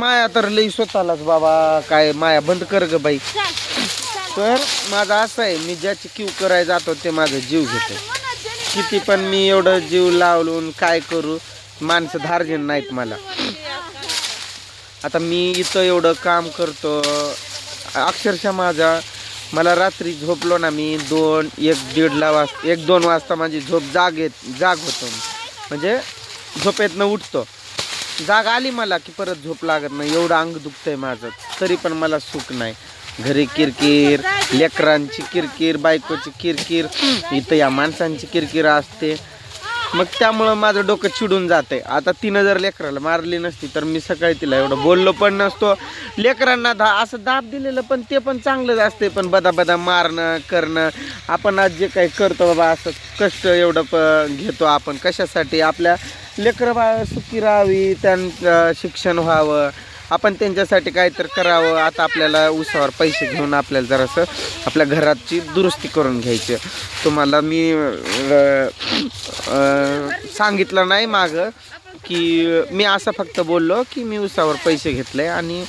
माया तर लई स्वतःलाच बाबा काय माया बंद कर ग बाई. तर माझं असं आहे मी ज्याची क्यू करायला जातो ते माझा जीव घेतो. किती पण मी एवढं जीव लावलून काय करू माणसं धार्जन नाहीत मला. आता मी इथं एवढं काम करतो अक्षरशः माझा मला रात्री झोपलो ना मी दोन एक दीडला वाज एक दोन वाजता माझी झोप जाग येत जाग होतो. म्हणजे झोपेतनं उठतो. जाग आली मला की परत झोप लागत नाही. एवढं अंग दुखतंय माझं. तरी पण मला सुख नाही. घरी किरकिर लेकरांची किरकिर बायकोची किरकिर इथं या माणसांची किरकिर असते. मग त्यामुळं माझं डोकं चिडून जाते आता तिनं जर लेकराला मारली नसती तर मी सकाळी तिला एवढं बोललो पण नसतो. लेकरांना दा असं दाब दिलेलं पण ते पण चांगलंच असते पण बदा बदा मारणं करणं. आपण आज जे काही करतो बाबा असं कष्ट एवढं प घेतो आपण. कशासाठी? आपल्या लेकरं बाळ सुखी राहावी त्यांचं शिक्षण व्हावं. आपण त्यांच्यासाठी काहीतरी करावं. आता आपल्याला उसावर पैसे घेऊन आपल्याला जरासं आपल्या घराची दुरुस्ती करून घ्यायची. तुम्हाला मी सांगितलं नाही मागं की मी असं फक्त बोललो की मी उसावर पैसे घेतले आणि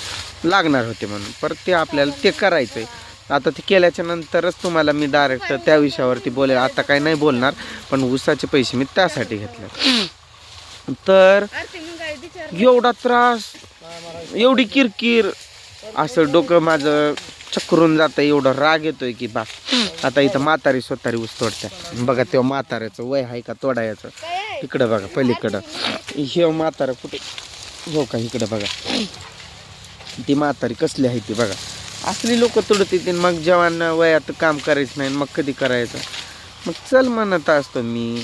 लागणार होते म्हणून. परत ते आपल्याला ते करायचं आहे आता ते केल्याच्या नंतरच तुम्हाला मी डायरेक्ट त्या विषयावरती बोलेल. आता काही नाही बोलणार पण उसाचे पैसे मी त्यासाठी घेतले. तर एवढा त्रास एवढी किरकिर. असं डोकं माझं चक्रून जातं एवढं राग येतोय की बा. आता इथं म्हातारी स्वतारी ऊस तोडत्या बघा तेव्हा म्हाताऱ्याचं वय आहे का तोडायचं? इकडं बघा पलीकडं. हे म्हातारं कुठे? हो का इकडं बघा. ती म्हातारी कसली आहे ती बघा. असली लोक तोडत येतील मग जवान वयात काम करायचं नाही मग कधी करायचं? मग चल म्हणत असतो मी.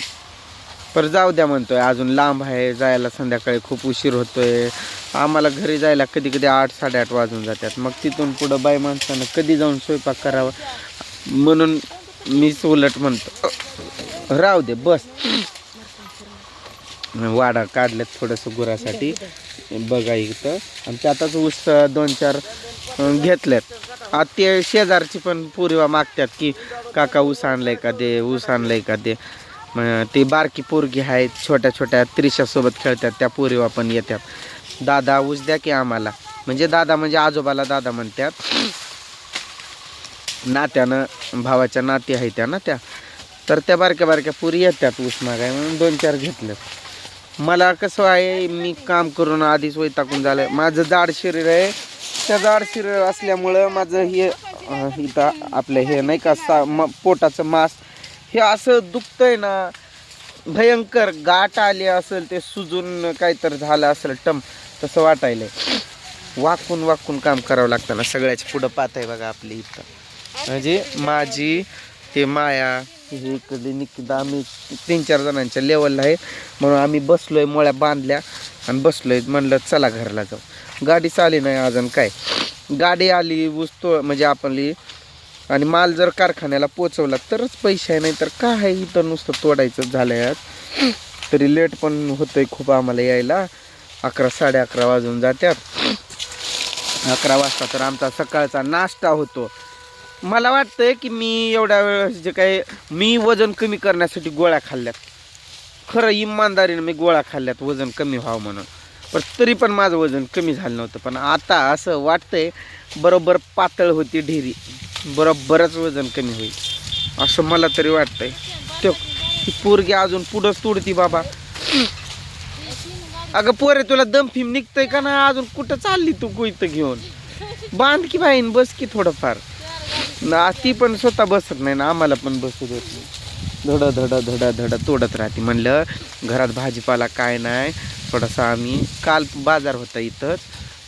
पर जाऊ द्या म्हणतोय अजून लांब आहे जायला संध्याकाळी खूप उशीर होतोय. आम्हाला घरी जायला कधी कधी आठ साडेआठ वाजून जातात. मग तिथून पुढं बाई माणसानं कधी जाऊन स्वयंपाक करावा म्हणून मीच उलट म्हणतो राहू दे बस. वाडा काढल्यात थोडंसं गुरासाठी. बघा इथं. आणि त्यातच ऊस दोन चार घेतल्यात आता ते शेजारची पण पुरीवा मागतात की काका ऊस आणलाय का दे ऊस आणलाय का दे मग ती बारकी पोरगी आहेत छोट्या छोट्या त्रिशासोबत खेळतात त्या पोरीवा पण येतात दादा ऊस द्या की आम्हाला. म्हणजे दादा म्हणजे आजोबाला दादा म्हणतात नात्यानं भावाच्या नाती आहे त्या ना त्या. तर त्या बारक्या बारक्या पुरी येतात ऊस मागाय म्हणून दोन चार घेतलं मला कसं आहे मी काम करून आधीच वैताकून झालं माझं जाड शरीर आहे. त्या जाड शरीर असल्यामुळं माझं हे इथं आपलं हे नाही का सा म पोटाचं मांस हे असं दुखतंय ना भयंकर गाठ आली असेल ते सुजून काहीतरी झालं असेल टम तसं वाटायलंय. वाकून वाकून काम करावं लागतं ना सगळ्याच्या पुढं पात आहे बघा आपली इथं. म्हणजे माझी ते माया हे इकडे निकिता आम्ही तीन चार जणांच्या लेवलला आहे. म्हणून आम्ही बसलोय मोळ्या बांधल्या आणि बसलोय. म्हणलं चला घरला जाऊ. गाडी चाली नाही अजून काय? गाडी आली वस्तू म्हणजे आपली आणि माल जर कारखान्याला पोचवला तरच पैसे आहे नाही तर काय आहे इथं नुसतं तोडायचं झालं तरी लेट पण होतंय खूप आम्हाला यायला. अकरा साडे अकरा वाजून जात्यात. अकरा वाजता तर आमचा सकाळचा नाश्ता होतो. मला वाटतंय की मी एवढ्या वेळेस जे काही मी वजन कमी करण्यासाठी गोळ्या खाल्ल्यात. खरं इमानदारीनं मी गोळ्या खाल्ल्यात वजन कमी व्हावं म्हणून. पण तरी पण माझं वजन कमी झालं नव्हतं. पण आता असं वाटतंय बरोबर पातळ होती ढेरी. बरोबरच वजन कमी होईल. असं मला तरी वाटतंय. तो ही पोरगी अजून पुढंच तोडती बाबा. अगं पोरे तुला दमफिम निघतंय का ना? अजून कुठं चालली तू कुठं घेऊन? बांध की बाईन बस की थोडंफार. ना ती पण स्वतः बसत नाही ना आम्हाला पण बसू देत नाही. धड धड धड धड तोडत राहते. म्हणलं घरात भाजीपाला काय नाही थोडासा आम्ही काल बाजार होता इथंच.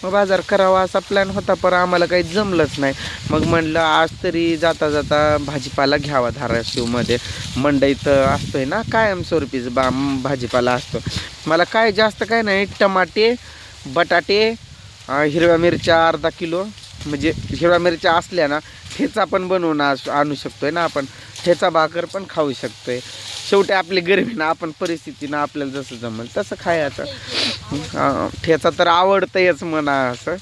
मग बाजार करावा असा प्लॅन होता पण आम्हाला काही जमलंच नाही. मग म्हणलं आज तरी जाता जाता भाजीपाला घ्यावा धाराशिवमध्ये. मंडईत असतोय ना कायमस्वरूपीच बा भाजीपाला असतो. मला काय जास्त काय नाही टमाटे बटाटे हिरव्या मिरच्या अर्धा किलो. म्हणजे हिरव्या मिरच्या असल्या ना ठेचा पण बनवून आणू शकतोय ना आपण. ठेचा भाकर पण खाऊ शकतोय. शेवटी आपली गरिबी ना आपण परिस्थितीनं आपल्याला जसं जमल तसं खायचं ठेचा तर आवडतंयच म्हणा असं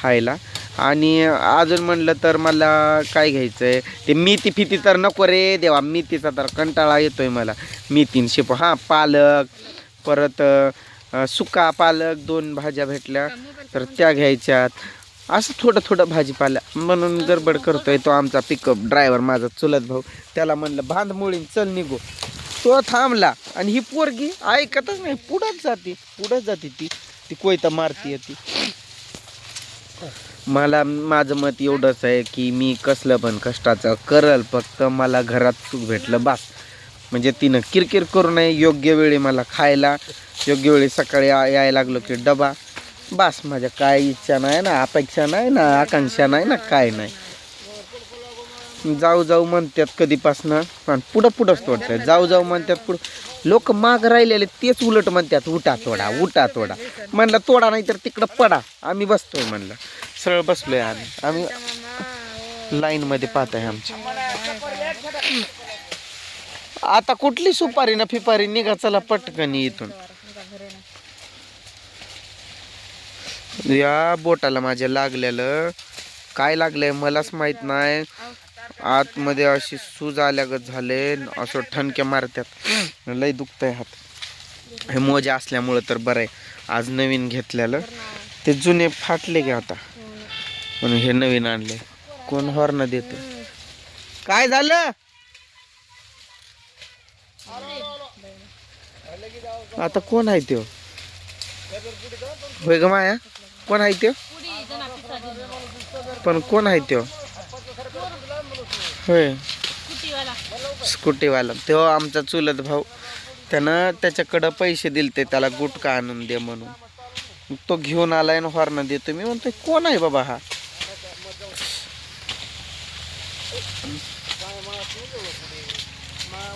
खायला. आणि अजून म्हणलं तर मला काय घ्यायचं आहे ते मेथी फिती तर नको रे देवा मेथीचा तर कंटाळा येतो आहे मला. मेथीन शेप हां पालक परत सुका पालक दोन भाज्या भेटल्या तर त्या घ्यायच्यात. असं थोडं थोडं भाजीपाला म्हणून गडबड करतोय तो आमचा पिकअप ड्रायव्हर माझा चुलत भाऊ. त्याला म्हणलं बांध मुळी चल निघू. तो थांबला आणि ही पोरगी ऐकतच नाही पुढंच जाते पुढंच जाते ती. ती कोयता मारती ती. मला माझं मत एवढंच आहे की मी कसलं पण कष्टाचं करल फक्त मला घरात सुख भेटलं बास. म्हणजे तिनं किरकिर करू नये योग्य वेळी मला खायला योग्य वेळी सकाळी यायला लागलो की डबा. बास माझ्या काय इच्छा नाही ना अपेक्षा नाही ना आकांक्षा नाही ना काय नाही. जाऊ जाऊ म्हणतात कधीपासनं. पण पुढं पुढंच तोडतात जाऊ जाऊ म्हणतात पुढं. लोक माग राहिलेले तेच उलट म्हणतात उठा तोडा उठा तोडा म्हणलं तोडा नाही तर तिकडं पडा. आम्ही बसतोय म्हणलं. सरळ बसलोय आम्ही. आम्ही लाईन मध्ये पाहत आहे आमच्या. आता कुठली सुपारी ना फिपारी निघा चला पटकन इथून. या बोटाला माझ्या लागलेलं. काय लागलंय मलाच माहीत नाही. आतमध्ये अशी सूज आल्यागत झाले असं ठणक्या मारत्यात. लय दुखतंय हात. हे मोजे असल्यामुळं तर बरं आहे. आज नवीन घेतलेलं. ते जुने फाटले गे आता. म्हणून हे नवीन आणले कोण हॉर्न देत? काय झालं? आता कोण आहे त्यो? होय ग माया? कोण आहे त्यो? पण कोण आहे त्यो? होय. स्कूटीवाला. तो आमचा चुलत भाऊ. त्यानं त्याच्याकडं पैसे दिलते त्याला गुटखा आणून दे म्हणून. तो घेऊन आलाय आणि हॉर्न देतो मी म्हणतोय कोण आहे बाबा हा?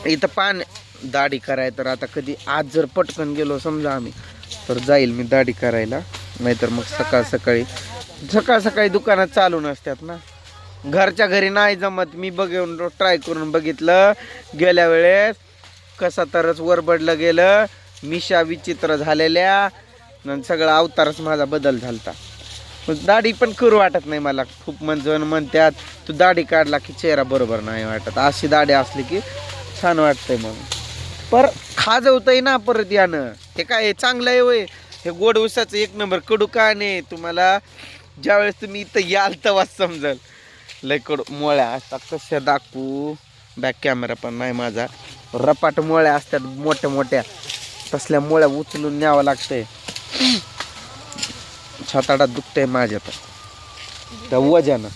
इथं पान दाढी कराय तर आता कधी आज जर पटकन गेलो समजा आम्ही तर जाईल मी दाढी करायला. नाहीतर मग सकाळ सकाळी सकाळ सकाळी दुकानात चालू नसतात ना. घरच्या घरी नाही जमत. मी बघून ट्राय करून बघितलं. गेल्या वेळेस कसा तरच वरबडलं गेलं. मिशा विचित्र झालेल्या. सगळा अवतारच माझा बदल झालता. मग दाढी पण करू वाटत नाही मला. खूप जण म्हणतात तू दाढी काढला की चेहरा बरोबर नाही वाटत. अशी दाढी असली की छान वाटतंय मग. पर खाजवतंय ना परत यानं. हे काय हे चांगलं आहे वय हे गोड उसाचं एक नंबर कडू का नाही तुम्हाला? ज्यावेळेस तुम्ही इथं याल तेव्हाच समजल. लईकडू मोळ्या असतात. कशा दाखवू? बॅक कॅमेरा पण नाही माझा. रपाट मोळ्या असतात मोठ्या मोठ्या. तसल्या मोळ्या उचलून न्यावं लागतंय. छाताडात दुखतंय माझ्या तर. त्या वजन.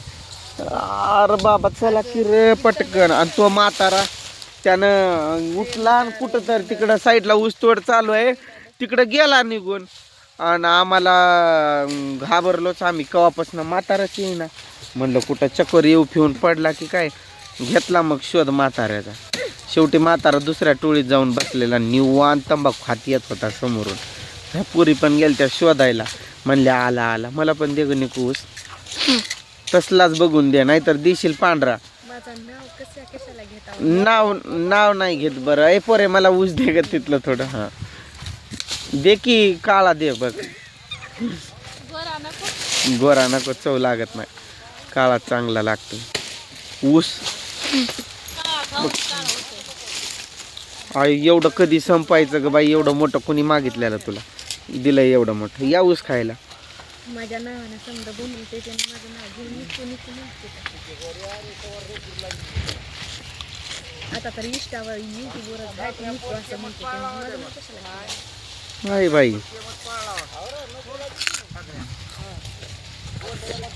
अरे बाबा चला की रे पटकन. आणि तो म्हातारा त्यानं उठला आणि कुठं तर तिकडं साईडला ऊसतोड चालू आहे. तिकडं गेला निघून. आणि आम्हाला घाबरलोच आम्ही. कवापासून म्हाताराच येईना. म्हणलं कुठं चक्कर येऊ फिरून पडला की काय? घेतला मग शोध म्हाताऱ्याचा. शेवटी म्हातारा दुसऱ्या टोळीत जाऊन बसलेला. निवांत तंबाखू खात येत होता समोरून. ह्या पुरी पण गेल त्या शोधायला. म्हणल्या आला आला. मला पण दे गं निकू ऊस तसलाच बघून दे नाहीतर देशील पांढरा. नाव नाव नाही घेत बरं. ए पोरे मला ऊस दे ग तिथलं थोडं. हां. दे की काळा दे बघ. गोरा नको. चव लागत नाही. काळा चांगला लागतो. ऊस. आई एवढं कधी संपायचं ग बाई? एवढं मोठं कोणी मागितलेलं तुला? दिलंय एवढं मोठं. या ऊस खायला. माझ्या नावानं समजा बोलून त्याच्याने माझं नाव घेऊन आता तर इष्टावर युट्यूबवर जायचं निघतो असं म्हणतो. पण माझं